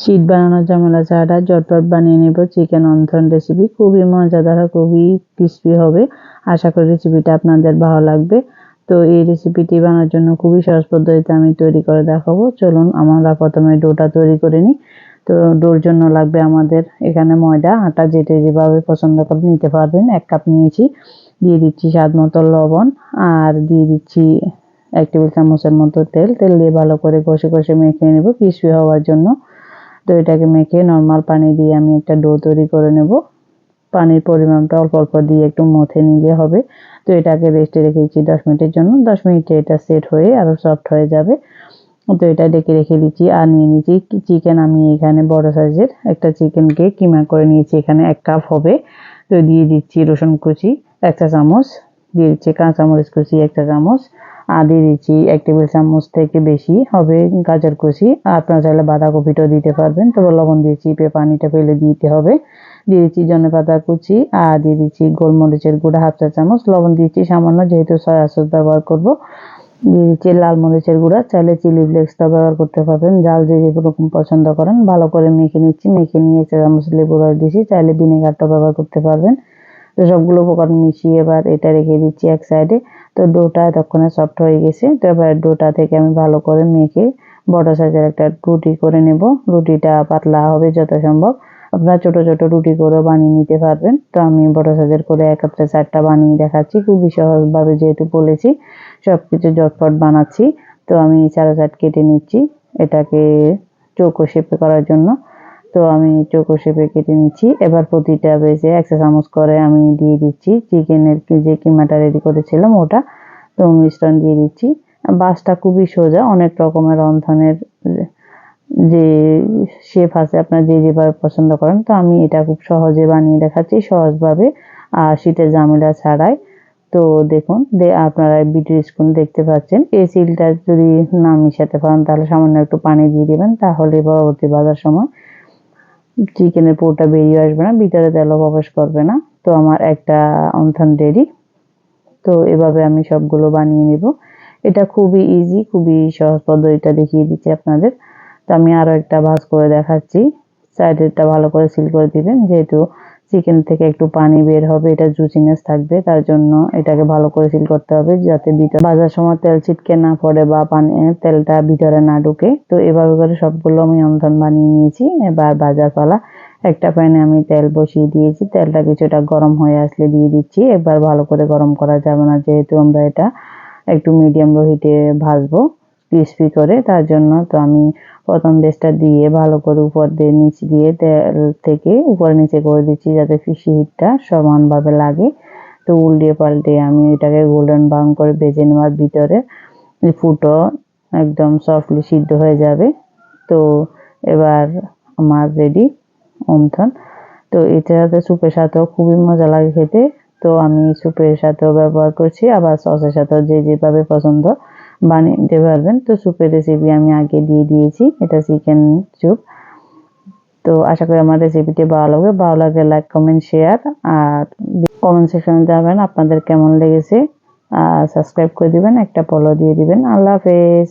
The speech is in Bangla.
শীত বানানোর ঝামেলা ছাড়া ঝটপট বানিয়ে নেব চিকেন অন্থন রেসিপি খুবই মজাদার খুবই ক্রিস্পি হবে। আশা করি রেসিপিটা আপনাদের ভালো লাগবে। তো এই রেসিপিটি বানানোর জন্য খুবই সহজ পদ্ধতিতে আমি তৈরি করে দেখাবো। চলুন, আমরা প্রথমে ডোটা তৈরি করে নিই। তো ডোর জন্য লাগবে আমাদের এখানে ময়দা, আটা, যেটা যেভাবে পছন্দ করে নিতে পারবেন। এক কাপ নিয়েছি। দিয়ে দিচ্ছি স্বাদ মতো লবণ আর দিয়ে দিচ্ছি এক টেবিল চামচের মতো তেল। তেল দিয়ে ভালো করে কষে কষে মেখে নেব ক্রিসপি হওয়ার জন্য। তো এটাকে মেখে নর্মাল পানি দিয়ে আমি একটা ডো তৈরি করে নেব। পানির পরিমাণটা অল্প অল্প দিয়ে একটু মথে নিলে হবে। তো এটাকে রেস্টে রেখেছি দশ মিনিটের জন্য। দশ মিনিটে এটা সেট হয়ে আরও সফট হয়ে যাবে। তো এটা ডেকে রেখে দিচ্ছি আর নিয়ে নিয়েছি চিকেন আমি এখানে বড় সাইজের একটা চিকেনকে কিমা করে নিয়েছি। এখানে এক কাপ হবে। তো দিয়ে দিচ্ছি রসুন কুচি, একটা চামচ। দিয়ে দিচ্ছি কাঁচামরিচ কুচি, একটা চামচ। আর দিয়ে দিচ্ছি এক টেবিল চামচ থেকে বেশি হবে গাজর কুচি। আপনারা চাইলে বাঁধাকপিটাও দিতে পারবেন। তবে লবণ দিয়ে চিপে পানিটা ফেলে দিতে হবে। দিয়ে দিচ্ছি জনে পাতা কুচি আর দিয়ে দিচ্ছি গোলমরিচের গুঁড়া হাফ চা চামচ। লবণ দিচ্ছি সামান্য যেহেতু সয়া সস ব্যবহার করব। দিয়ে দিচ্ছি লাল মরিচের গুঁড়া। চাইলে চিলি ফ্লেক্সটা ব্যবহার করতে পারবেন। জাল যে যেরকম পছন্দ করেন। ভালো করে মেখে নিচ্ছি। মেখে নিয়ে একটা চামচ লেবু রস দিচ্ছি। চাইলে ভিনেগারটা ব্যবহার করতে পারবেন। তো সবগুলো উপকরণ মিশিয়ে এবার এটা রেখে দিচ্ছি এক সাইডে তো ডোটা এতক্ষণে সফট হয়ে গেছে। তো এবার ডোটা থেকে আমি ভালো করে মেখে বড় সাইজের একটা রুটি করে নেব। রুটিটা পাতলা হবে যত সম্ভব। আপনারা ছোট ছোট রুটি করে বানিয়ে নিতে পারবেন। তো আমি বড় সাইজের করে এক হাতে চারটা বানিয়ে দেখাচ্ছি। খুবই সহজভাবে যেহেতু বলেছি সব কিছু জটপট বানাচ্ছি। তো আমি চারা চাট কেটে নিচ্ছি। এটাকে চৌকো শেপে করার জন্য। তো আমি চৌকো শেপে কেটে নিচ্ছি। এবার প্রতিটা বেজে একশো চামচ করে আমি দিয়ে দিচ্ছি চিকেনের যে কিমাটা রেডি করেছিলাম ওটা, তো মিশ্রণ দিয়ে দিচ্ছি। বাসটা খুবই সোজা, অনেক রকমের রন্ধনের যে শেপ আছে, আপনার যে যেভাবে পছন্দ করেন, তো আমি এটা খুব সহজে বানিয়ে দেখাচ্ছি সহজভাবে, আর শীতের ঝামেলা ছাড়াই। তো দেখুন আপনারা ভিডিও স্ক্রিন দেখতে পাচ্ছেন। এই সিলটা যদি না মিশাতে পারেন, তাহলে সামান্য একটু পানি দিয়ে দেবেন, তাহলে পরবর্তী বাজার সময় চিকেনের পুরোটা বেরিয়ে আসবে না, ভিতরে তেলও প্রবেশ করবে না। তো আমার একটা অন্থান রেডি। তো এভাবে আমি সবগুলো বানিয়ে নেব। এটা খুবই ইজি খুবই সহজ পদ্ধতিটা দেখিয়ে দিচ্ছি আপনাদের। তো আমি আরও একটা ভাজ করে দেখাচ্ছি। সাইডেরটা ভালো করে সিল করে দিবেন, যেহেতু চিকেন থেকে একটু পানি বের হবে, এটা জুচিনেস থাকবে, তার জন্য এটাকে ভালো করে সিল করতে হবে যাতে ভিতরে ভাজার সময় তেল ছিটকে না পড়ে বা পানি তেলটা ভিতরে না ঢুকে। তো এভাবে করে সবগুলো আমি অন্ধন বানিয়ে নিয়েছি। এবার ভাজার পালা একটা প্যানে আমি তেল বসিয়ে দিয়েছি। তেলটা কিছুটা গরম হয়ে আসলে দিয়ে দিচ্ছি। একবার ভালো করে গরম করা যাবে না, যেহেতু আমরা এটা একটু মিডিয়াম লো হিটে ভাজবো। ক্রিসপি করে, তার জন্য তো আমি প্রথম বেসটা দিয়ে ভালো করে উপর দিয়ে নিচে দিয়ে তেল থেকে উপরে নিচে করে দিচ্ছি যাতে ফিশি হিটটা সমানভাবে লাগে। তো উল্টিয়ে পাল্টে আমি এটাকে গোল্ডেন ব্রাউন করে বেজে নেওয়ার ভিতরে ফুটো একদম সফটলি সিদ্ধ হয়ে যাবে। তো এবার আমার রেডি অন্থন তো এটা এটাতে স্যুপের সাথেও খুবই মজা লাগে খেতে। তো আমি স্যুপের সাথেও ব্যবহার করছি, আবার সসের সাথেও যে যেভাবে পছন্দ বানিয়ে নিতে পারবেন। তো স্যুপের রেসিপি আমি আগে দিয়ে দিয়েছি। এটা চিকেন স্যুপ তো আশা করি আমার রেসিপিটি ভালো লাগবে। ভালো লাগে লাইক কমেন্ট শেয়ার আর কমেন্ট সেকশনে যাবেন আপনাদের কেমন লেগেছে। আর সাবস্ক্রাইব করে দিবেন, একটা ফলো দিয়ে দিবেন। আল্লাহ হাফেজ।